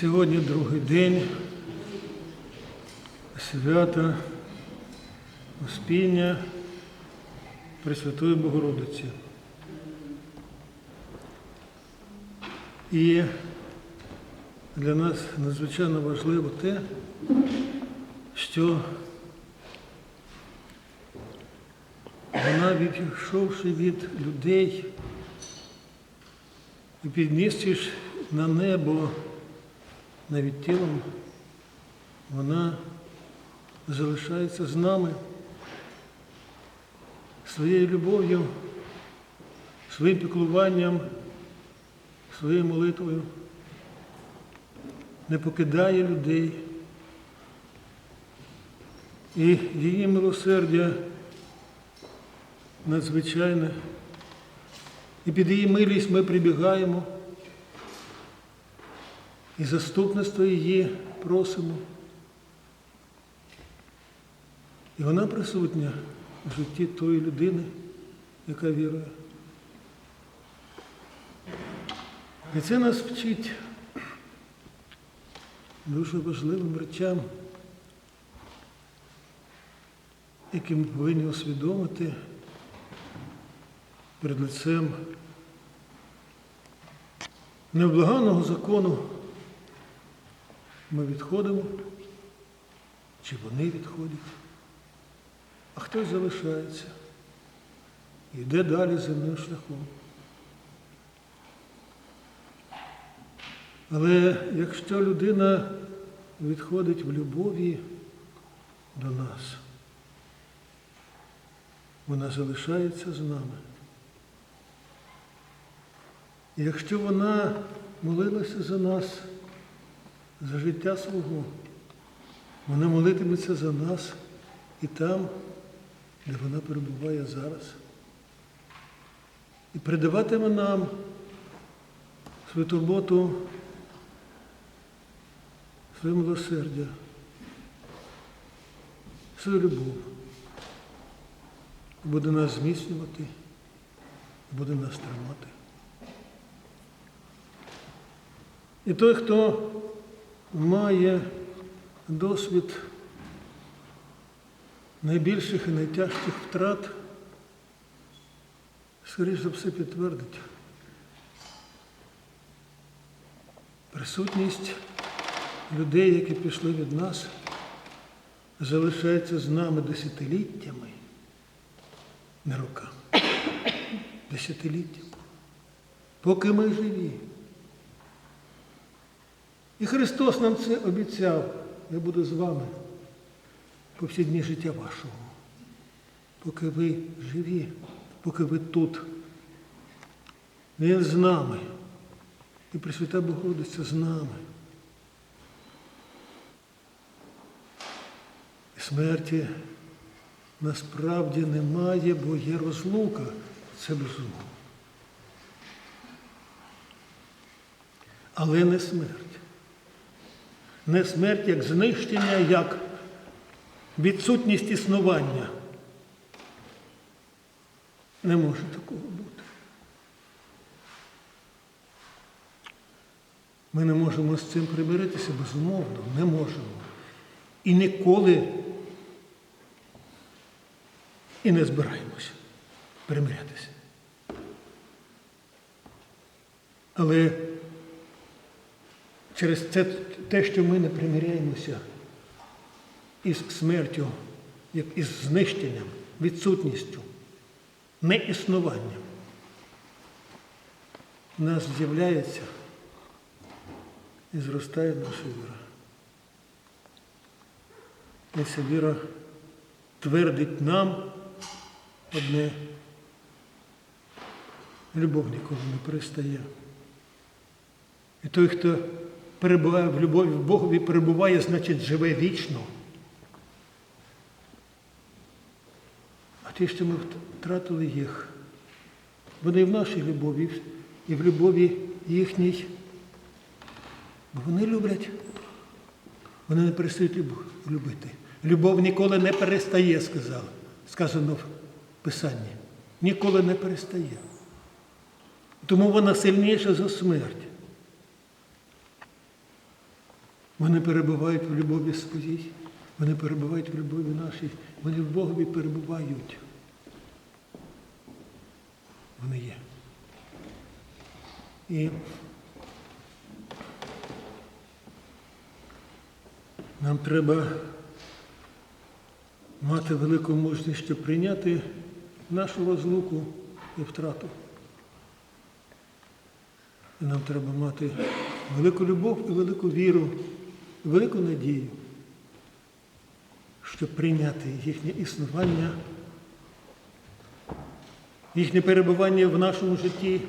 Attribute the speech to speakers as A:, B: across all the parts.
A: Сьогодні другий день свята Успіння Пресвятої Богородиці. І для нас надзвичайно важливо те, що вона, відійшовши від людей і на небо навіть тілом, вона залишається з нами своєю любов'ю, своїм піклуванням, своєю молитвою, не покидає людей. І її милосердя надзвичайне. І під її милість ми прибігаємо. І заступництво її просимо. І вона присутня в житті тої людини, яка вірує. І це нас вчить дуже важливим речам, які ми повинні усвідомити перед лицем невблаганого закону. Ми відходимо, чи вони відходять, а хтось залишається йде далі земним шляхом. Але якщо людина відходить в любові до нас, вона залишається з нами. І якщо вона молилася за нас, за життя свого, вона молитиметься за нас і там, де вона перебуває зараз. І передаватиме нам свою турботу, своє милосердя, свою любов. Буде нас зміцнювати, буде нас тримати. І той, хто має досвід найбільших і найтяжчих втрат, скоріш за все підтвердить. Присутність людей, які пішли від нас, залишається з нами десятиліттями, не роками, десятиліттями, поки ми живі. І Христос нам це обіцяв, я буду з вами по всі дні життя вашого, поки ви живі, поки ви тут. Він з нами. І Пресвята Богородиця з нами. І смерті насправді немає, бо є розлука. Це безумно. Але не смерть. Не смерть як знищення, як відсутність існування. Не може такого бути. Ми не можемо з цим примиритися, безумовно, не можемо. І ніколи і не збираємося примирятися. Але через це те, що ми не примиряємося із смертю, як із знищенням, відсутністю, неіснуванням, в нас з'являється і зростає наша віра. Ця віра твердить нам одне. Любов ніколи не перестає. І той, хто перебуває в любові в Богові, перебуває, значить, живе вічно. А ті, що ми втратили їх, вони в нашій любові, і в любові їхній. Бо вони люблять, вони не перестають любити. Любов ніколи не перестає, сказав, сказано в Писанні. Ніколи не перестає. Тому вона сильніша за смерть. Вони перебувають в любові своїй, вони перебувають в любові нашій, вони в Богові перебувають. Вони є. І нам треба мати велику мужність, щоб прийняти нашу розлуку і втрату. І нам треба мати велику любов і велику віру, велику надію, щоб прийняти їхнє існування, їхнє перебування в нашому житті,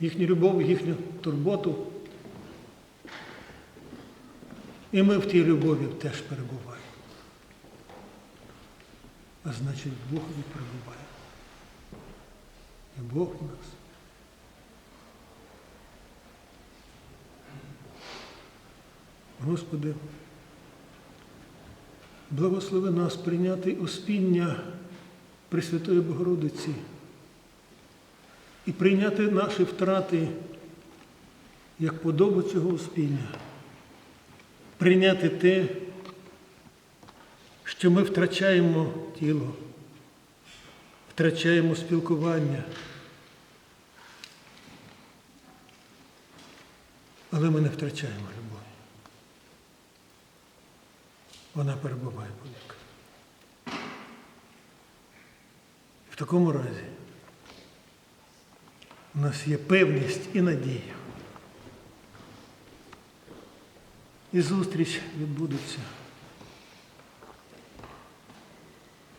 A: їхню любов, їхню турботу. І ми в тій любові теж перебуваємо. А значить, Бог і перебуває. І Бог у нас. Господи, благослови нас прийняти успіння Пресвятої Богородиці і прийняти наші втрати як подобу цього успіння, прийняти те, що ми втрачаємо тіло, втрачаємо спілкування. Але ми не втрачаємо любові. Вона перебуває повік. В такому разі у нас є певність і надія. І зустріч відбудеться.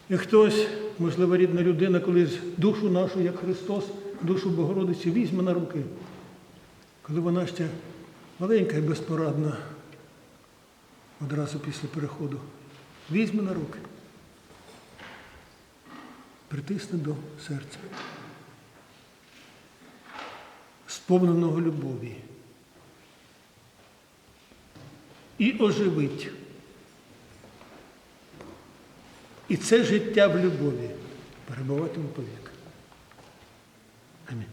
A: І хтось, можливо, рідна людина, колись душу нашу, як Христос, душу Богородиці, візьме на руки, коли вона ще маленька і безпорадна, одразу після переходу, візьме на руки, притисне до серця, сповненого любові і оживить. І це життя в любові перебуватиме повік. Амінь.